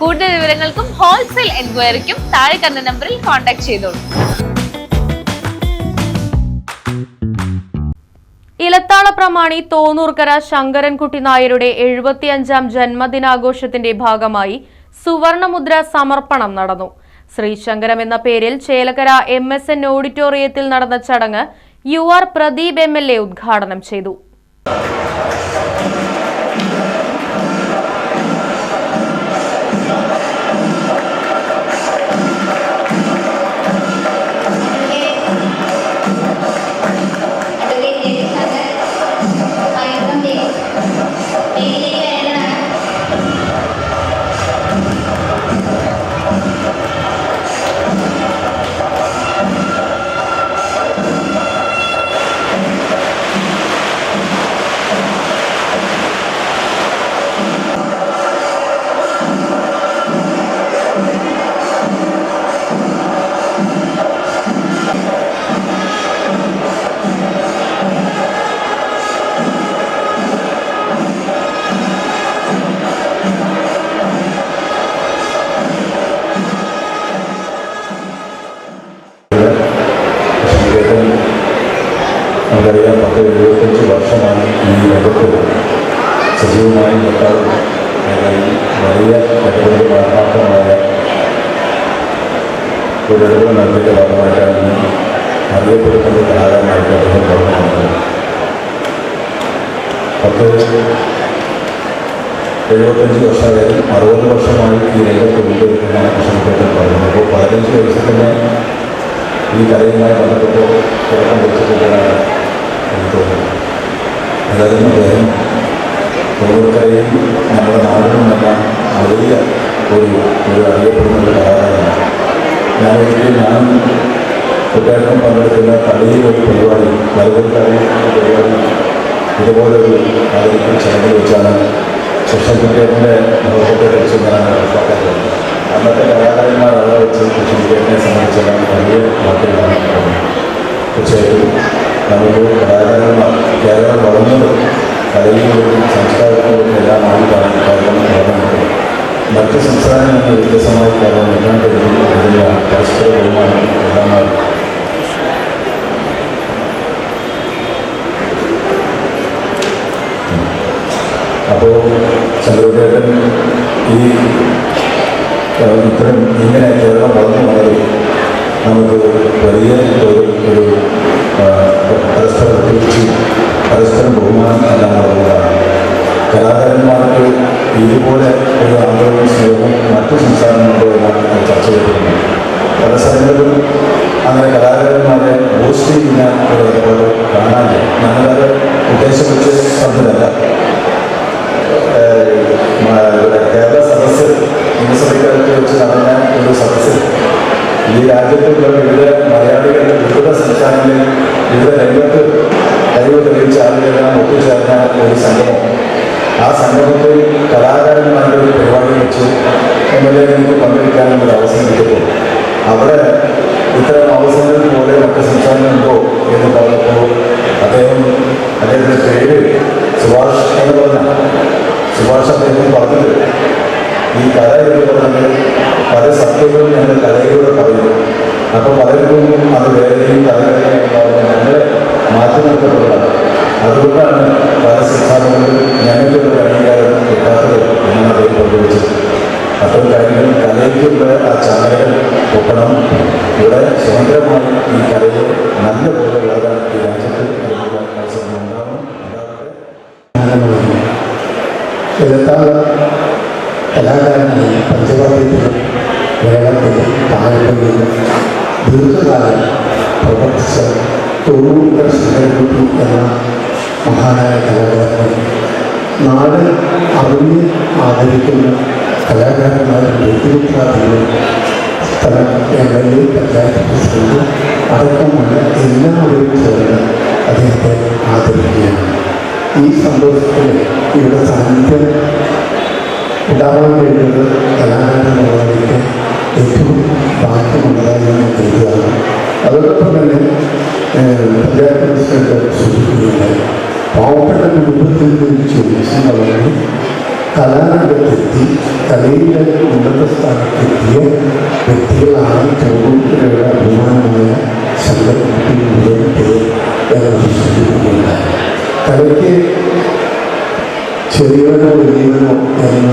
കൂടുതൽ വിവരങ്ങൾക്കും ഹോൾസെയിൽ എൻക്വയറിക്കും താഴെ കണ്ട നമ്പറിൽ കോൺടാക്ട് ചെയ്തോളൂ ഇലത്താള പ്രമാണി തോന്നൂർക്കര ശങ്കരൻകുട്ടി നായരുടെ എഴുപത്തിയഞ്ചാം ജന്മദിനാഘോഷത്തിന്റെ ഭാഗമായി സുവർണമുദ്ര സമർപ്പണം നടന്നു. ശ്രീശങ്കരം എന്ന പേരിൽ ചേലക്കര എം എസ് എൻ ഓഡിറ്റോറിയത്തിൽ നടന്ന ചടങ്ങ് U R Pradeep M L A ഉദ്ഘാടനം ചെയ്തു. നമുക്കറിയാം പത്ത് എഴുപത്തഞ്ച് വർഷമാണ് ഈ രംഗത്ത് സജീവമായി നിൽക്കാറ് വലിയ ഏറ്റവും ആത്മാർത്ഥമായ ഒരു ഇടപെടൽ നൽകിയ ഭാഗമായിട്ടാണ് ഇന്ന് അറിയപ്പെടുന്നത് ധാരാളമായിട്ട് അദ്ദേഹം തുടങ്ങുന്നത് പത്ത് എഴുപത്തഞ്ച് വർഷമായാലും അറുപത് വർഷമായി ഈ രംഗത്ത് എന്നാണ് കൃഷ്ണൻ പറയുന്നത്. അപ്പോൾ പതിനഞ്ച് വയസ്സിൽ തന്നെ ഈ കലയുമായി ബന്ധപ്പെട്ട് തുടക്കം വെച്ചിട്ടുള്ളതാണ് എനിക്ക് തോന്നുന്നത് അതായത് അദ്ദേഹം ഓരോരുത്തരെയും നമ്മുടെ നാടിനുമെല്ലാം വലിയ ഒരു ഒരു അറിയപ്പെടുന്ന കലാകാരനാണ്. ഞാൻ ഒരിക്കലും ഞാൻ കുട്ടികൾക്കും പങ്കെടുക്കുന്ന കളിയിൽ ഒരു പരിപാടി വലുതൽക്കാരി പരിപാടി ഇതുപോലെ ഒരു ആദരിക്കൽ ചടങ്ങിൽ വെച്ചാണ് കൃഷ്ണകുട്ടിയുടെ മുഖത്തെ കുറിച്ച് ഞാൻ മനസ്സിലാക്കാറുള്ളത് അന്നത്തെ കലാകാരന്മാർ അവിടെ വെച്ച് കൃഷ്ണകുട്ടിയെ സംബന്ധിച്ചെല്ലാം വലിയ വാർത്തകളാണ് തീർച്ചയായിട്ടും നമുക്ക് കലാകാരന്മാർ കേരളം വളർന്നത് കലയിലും സംസ്കാരത്തിലും എല്ലാമായി കാണാൻ കാരണം വളർന്നത്. മറ്റ് സംസ്ഥാനങ്ങളിൽ നിന്ന് വ്യത്യസ്തമായി കേരളം എല്ലാം കഴിയുന്ന പരസ്പര ബഹുമാനം എല്ലാമായി അപ്പോൾ ചന്ദ്രദേവൻ ഈ ഇത്തരം ഇങ്ങനെ കേരളം വളർന്നു വന്നത് നമുക്ക് വലിയ ഒരു പരസ്പര പ്രതീക്ഷ പരസ്പരം ബഹുമാനം എല്ലാം നടന്നതാണ് കലാകാരന്മാർക്ക് ഇതുപോലെ ഒരു ആഗ്രഹവും സ്നേഹവും മറ്റു ഈ കല എന്ന് പറഞ്ഞത് പല സത്യങ്ങളും ഞങ്ങൾ കലയിലൂടെ പറയുന്നു. അപ്പോൾ പലർക്കും അത് വേദനയും ഉണ്ടാവുന്ന ഞങ്ങളെ മാറ്റി നിർത്തപ്പെടുന്നത് അതുകൊണ്ടാണ് പല സംസ്ഥാനങ്ങളിലും ഞങ്ങൾക്കുള്ള അംഗീകാരം കിട്ടാത്തത് എന്ന് അദ്ദേഹം പങ്കുവച്ചത് അത്തരം കാര്യങ്ങൾ കലയ്ക്കുള്ള ആ ചാനലുകൾ ഒപ്പണം. ഇവിടെ സ്വതന്ത്രമായി ഈ കലയെ എന്ന മഹാനായ കലാകാരനെ നാട് അറിഞ്ഞ് ആദരിക്കുന്ന കലാകാരന്മാരുടെ വ്യക്തിത്വാദികളും സ്ഥലം എം എൽ എ പഞ്ചായത്ത് അടക്കമുള്ള എല്ലാവരും ചേർന്ന് അദ്ദേഹത്തെ ആദരിക്കുകയാണ് ഈ സന്തോഷത്തിൽ ഇവിടെ സാന്നിധ്യം ഉണ്ടാവാൻ വേണ്ടത് കലാകാരനുള്ളവർക്ക് ഏറ്റവും ഭാഗ്യമുള്ളതായി ഞാൻ കരുതുകയാണ്. അതോടൊപ്പം തന്നെ പഞ്ചായത്ത് പ്രസിഡന്റ് സൂചിപ്പിക്കുകയുണ്ടായി പാവപ്പെട്ട കുടുംബത്തിൽ നിന്ന് വളർന്ന് കലാരംഗത്തെത്തി കലയിലെ ഉന്നത സ്ഥാനത്തെത്തിയ വ്യക്തികളാണ് ചോദ്യത്തിലുള്ള അഭിമാനമായ പേർ എന്ന് കലയ്ക്ക് ചെറിയവനോ വലിയവനോ എന്ന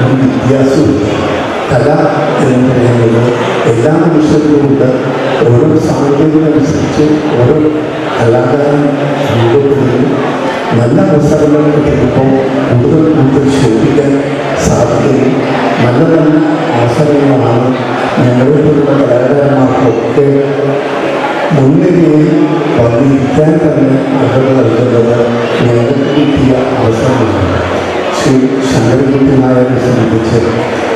ഒരു വ്യത്യാസമില്ല. കല എന്ന് പറയുന്നത് എല്ലാ മനുഷ്യർക്കുമുണ്ട് ഓരോ സാഹചര്യമനുസരിച്ച് ഓരോ കലാകാരൻ രൂപപ്പെടുകയും നല്ല അവസരങ്ങൾ കിട്ടുമ്പോൾ കൂടുതൽ കൂടുതൽ ശോഭിക്കാൻ സാധിക്കുകയും നല്ല നല്ല അവസരങ്ങളാണ് ഞങ്ങളെപ്പോലുള്ള കലാകാരന്മാർക്കൊക്കെ മുൻനിരയിൽ വന്നിരിക്കാൻ തന്നെ അർഹത നൽകുന്നത് ഞങ്ങൾക്ക് കിട്ടിയ അവസരമാണ് ശ്രീ ശങ്കരൻകുട്ടി നായരെ സംബന്ധിച്ച്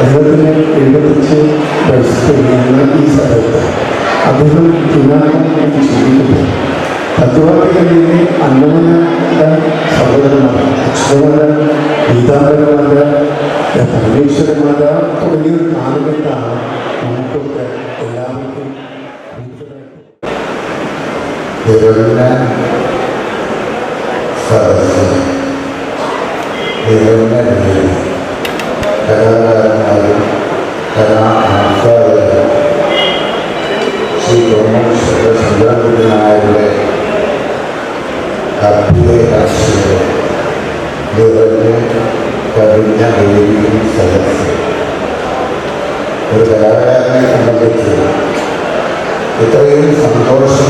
അദ്ദേഹത്തിന് എഴുപത്തഞ്ച് വയസ്സ് കഴിയുന്ന ഈ സമയത്ത് അദ്ദേഹം ചുനാക്കം ചെയ്തിട്ടുണ്ട് തത്വാദികളിലെ അന്നമനയുടെ സഹോദരന്മാരാണ് അക്ഷരമാല ഗീതാപരമാല പരമേശ്വരമാല തുടങ്ങിയൊരു നാലുകെട്ടാണ് നമുക്കൊക്കെ എല്ലാവർക്കും ഒരു കലാകാരനെ സംബന്ധിച്ച് ഇത്രയും സന്തോഷം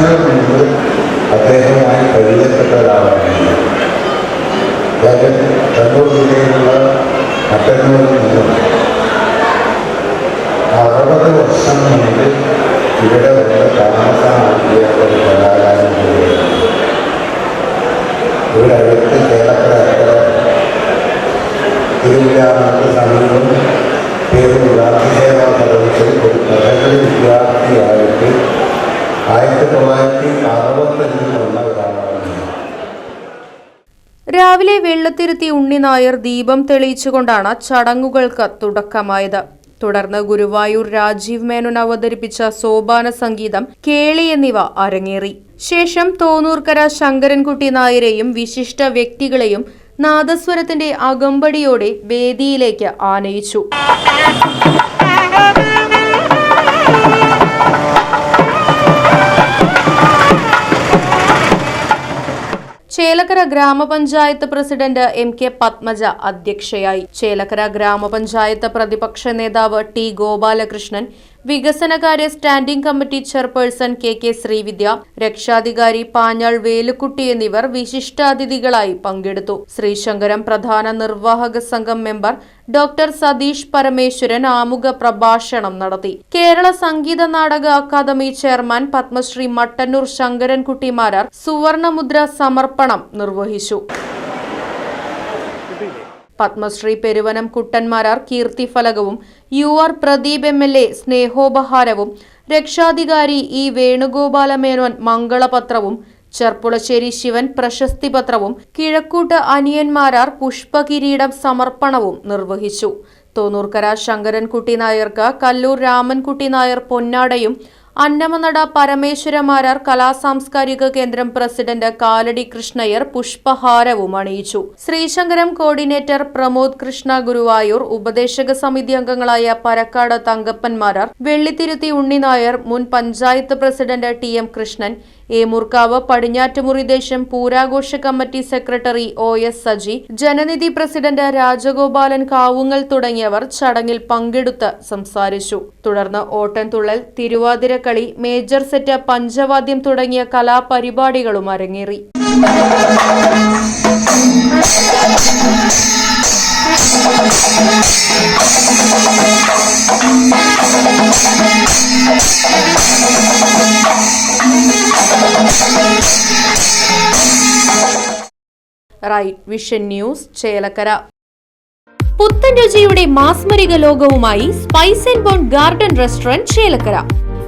വന്ന ഒരാളാണ് രാവിലെ വെള്ളത്തിരുത്തി ഉണ്ണി നായർ ദീപം തെളിയിച്ചുകൊണ്ടാണ് ചടങ്ങുകൾക്ക് തുടക്കമായത്. തുടർന്ന് ഗുരുവായൂർ രാജീവ് മേനോൻ അവതരിപ്പിച്ച സോപാന സംഗീതം കേളി എന്നിവ അരങ്ങേറി. ശേഷം തോന്നൂർക്കര ശങ്കരൻകുട്ടി നായരെയും വിശിഷ്ട വ്യക്തികളെയും നാദസ്വരത്തിന്റെ അകമ്പടിയോടെ വേദിയിലേക്ക് ആനയിച്ചു. ചേലക്കര ഗ്രാമപഞ്ചായത്ത് പ്രസിഡന്റ് എം കെ പത്മജ അധ്യക്ഷയായി. ചേലക്കര ഗ്രാമപഞ്ചായത്ത് പ്രതിപക്ഷ നേതാവ് ടി ഗോപാലകൃഷ്ണൻ വികസനകാര്യ standing committee chairperson K K Sreevidya രക്ഷാധികാരി പാഞ്ഞാൾ വേലുക്കുട്ടി എന്നിവർ വിശിഷ്ടാതിഥികളായി പങ്കെടുത്തു. ശ്രീശങ്കരം പ്രധാന നിർവാഹക സംഘം മെമ്പർ ഡോക്ടർ സതീഷ് പരമേശ്വരൻ ആമുഖ പ്രഭാഷണം നടത്തി. കേരള സംഗീത നാടക അക്കാദമി ചെയർമാൻ പത്മശ്രീ മട്ടന്നൂർ ശങ്കരൻകുട്ടി മാരാർ സുവർണമുദ്ര സമർപ്പണം നിർവഹിച്ചു. Padmashri Peruvanam Kuttan Marar കീർത്തിഫലകവും U R Pradeep M L A സ്നേഹോപഹാരവും രക്ഷാധികാരി ഇ വേണുഗോപാല മേനോൻ മംഗളപത്രവും ചെർപ്പുളശ്ശേരി ശിവൻ പ്രശസ്തി പത്രവും കിഴക്കൂട്ട് അനിയന്മാരാർ പുഷ്പകിരീടം സമർപ്പണവും നിർവഹിച്ചു. തോന്നൂർക്കര ശങ്കരൻകുട്ടി നായർക്ക് കല്ലൂർ രാമൻകുട്ടി നായർ പൊന്നാടയും അന്നമനട പരമേശ്വരമാരാർ കലാസാംസ്കാരിക കേന്ദ്രം പ്രസിഡന്റ് കാലടി കൃഷ്ണയ്യർ പുഷ്പഹാരവും അണിയിച്ചു. ശ്രീശങ്കരം കോർഡിനേറ്റർ പ്രമോദ് കൃഷ്ണ ഗുരുവായൂർ ഉപദേശക സമിതി അംഗങ്ങളായ പരക്കാട് തങ്കപ്പൻമാരാർ വെള്ളിത്തിരുത്തി ഉണ്ണിനായർ മുൻ panchayat president T M Krishnan Emoorkavu Padinjattumuri ദേശം പൂരാഘോഷ committee secretary O S Saji Jananidhi president Rajagopalan Kavungal തുടങ്ങിയവർ ചടങ്ങിൽ പങ്കെടുത്ത് സംസാരിച്ചു. തുടർന്ന് ഓട്ടൻതുള്ളൽ തിരുവാതിരക്കളി മേജർ സെറ്റ് പഞ്ചവാദ്യം തുടങ്ങിയ കലാപരിപാടികളും അരങ്ങേറി. Right vision news Chelakkara. പുത്തൻ രുചിയുടെ മാസ്മരിക ലോകവുമായി spice and bone garden restaurant Chelakkara.